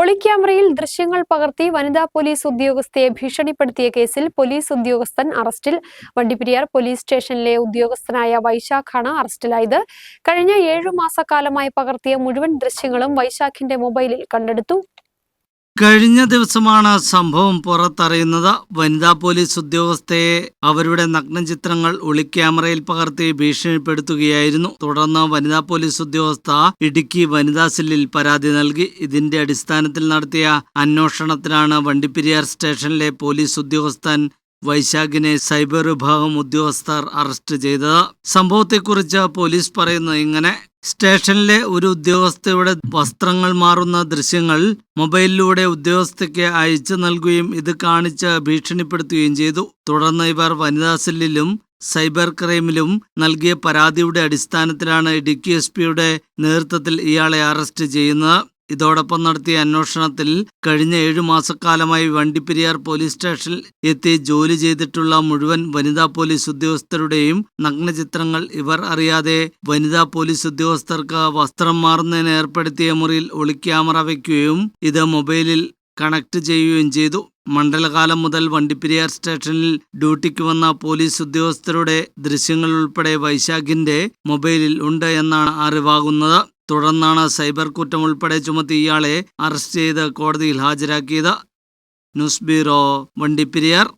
ഒളിക്യാമറയിൽ ദൃശ്യങ്ങൾ പകർത്തി വനിതാ പോലീസ് ഉദ്യോഗസ്ഥയെ ഭീഷണിപ്പെടുത്തിയ കേസിൽ പോലീസ് ഉദ്യോഗസ്ഥൻ അറസ്റ്റിൽ. വണ്ടിപ്പെരിയാർ പോലീസ് സ്റ്റേഷനിലെ ഉദ്യോഗസ്ഥനായ വൈശാഖാണ് അറസ്റ്റിലായത്. കഴിഞ്ഞ ഏഴു മാസക്കാലമായി പകർത്തിയ മുഴുവൻ ദൃശ്യങ്ങളും വൈശാഖിന്റെ മൊബൈലിൽ കണ്ടെടുത്തു. കഴിഞ്ഞ ദിവസമാണ് സംഭവം പുറത്തറിയുന്നത്. വനിതാ പോലീസ് ഉദ്യോഗസ്ഥയെ അവരുടെ നഗ്നചിത്രങ്ങൾ ഒളിക്യാമറയിൽ പകർത്തി ഭീഷണിപ്പെടുത്തുകയായിരുന്നു. തുടർന്ന് വനിതാ പോലീസ് ഉദ്യോഗസ്ഥ ഇടുക്കി വനിതാ സെല്ലിൽ പരാതി നൽകി. ഇതിന്റെ അടിസ്ഥാനത്തിൽ നടത്തിയ അന്വേഷണത്തിലാണ് വണ്ടിപ്പെരിയാർ സ്റ്റേഷനിലെ പോലീസ് ഉദ്യോഗസ്ഥൻ വൈശാഖിനെ സൈബർ വിഭാഗം ഉദ്യോഗസ്ഥർ അറസ്റ്റ് ചെയ്തത്. സംഭവത്തെക്കുറിച്ച് പോലീസ് പറയുന്നത് ഇങ്ങനെ സ്റ്റേഷനിലെ ഒരു ഉദ്യോഗസ്ഥയുടെ വസ്ത്രങ്ങൾ മാറുന്ന ദൃശ്യങ്ങൾ മൊബൈലിലൂടെ ഉദ്യോഗസ്ഥയ്ക്ക് അയച്ചു നൽകുകയും ഇത് കാണിച്ച് ഭീഷണിപ്പെടുത്തുകയും ചെയ്തു. തുടർന്ന് ഇവർ വനിതാ സെല്ലിലും സൈബർ ക്രൈമിലും നൽകിയ പരാതിയുടെ അടിസ്ഥാനത്തിലാണ് ഇടുക്കി എസ് പിയുടെ നേതൃത്വത്തിൽ ഇയാളെ അറസ്റ്റ് ചെയ്യുന്നത്. ഇതോടൊപ്പം നടത്തിയ അന്വേഷണത്തിൽ കഴിഞ്ഞ ഏഴു മാസക്കാലമായി വണ്ടിപ്പെരിയാർ പോലീസ് സ്റ്റേഷനിൽ എത്തി ജോലി ചെയ്തിട്ടുള്ള മുഴുവൻ വനിതാ പോലീസ് ഉദ്യോഗസ്ഥരുടെയും നഗ്നചിത്രങ്ങൾ ഇവർ അറിയാതെ വനിതാ പോലീസ് ഉദ്യോഗസ്ഥർക്ക് വസ്ത്രം മാറുന്നതിന് ഏർപ്പെടുത്തിയ മുറിയിൽ ഒളിക്യാമറ വയ്ക്കുകയും ഇത് മൊബൈലിൽ കണക്ട് ചെയ്യുകയും ചെയ്തു. മണ്ഡലകാലം മുതൽ വണ്ടിപ്പെരിയാർ സ്റ്റേഷനിൽ ഡ്യൂട്ടിക്ക് വന്ന പോലീസ് ഉദ്യോഗസ്ഥരുടെ ദൃശ്യങ്ങൾ ഉൾപ്പെടെ വൈശാഖിന്റെ മൊബൈലിൽ ഉണ്ട് എന്നാണ് അറിവാകുന്നത്. തുടർന്നാണ് സൈബർ കുറ്റം ഉൾപ്പെടെ ചുമത്തി ഇയാളെ അറസ്റ്റ് ചെയ്ത് കോടതിയിൽ ഹാജരാക്കിയത്. News bureau Vandiperiyar.